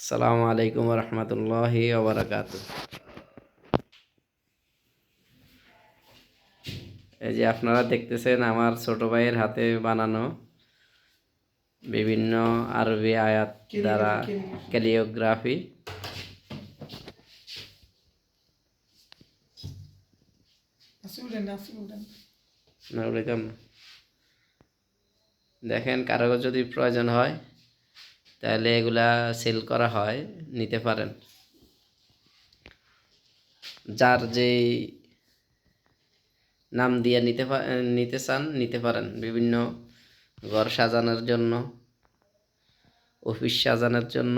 আসসালামু আলাইকুম রহমতুল্লাহ ওবরাকাত এই যে আপনারা দেখতেছেন আমার ছোট ভাইয়ের হাতে বানানো বিভিন্ন আরবি আয়াত দ্বারা ক্যালিওগ্রাফি। দেখেন কারও যদি প্রয়োজন হয় তাহলে এগুলা সেল করা হয়, নিতে পারেন। যার যেই নাম দিয়ে নিতে নিতে চান, নিতে পারেন। বিভিন্ন ঘর সাজানোর জন্য, অফিস সাজানোর জন্য।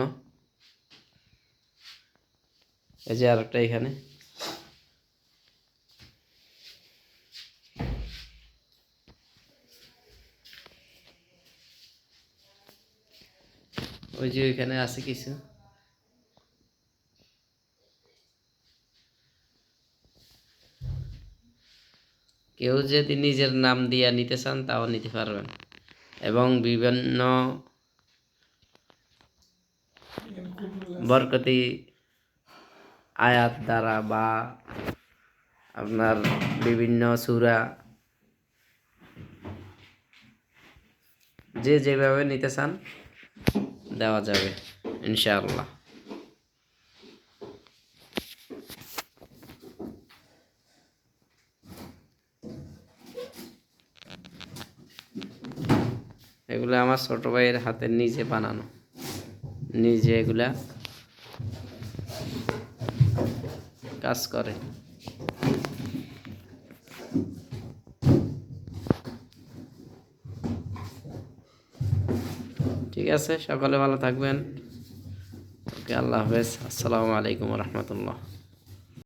এই যে আরেকটা এখানে। ওই যে ওইখানে আছে কিছু। কেউ যদি নিজের নাম দিয়া নিতে চান, তাও নিতে পারবেন। এবং বিভিন্ন বরকতি আয়াত দ্বারা বা আপনার বিভিন্ন সুরা যে যেভাবে নিতে চান দেওয়া যাবে ইনশাআল্লাহ। এগুলো আমার ছোট ভাইয়ের হাতে নিজে বানানো। নিজে এগুলা কাজ করে। ঠিক আছে? সকলে ভালো থাকবেন। ওকে আল্লাহ হাফেজ। আসসালামু আলাইকুম রহমতুল্লাহ।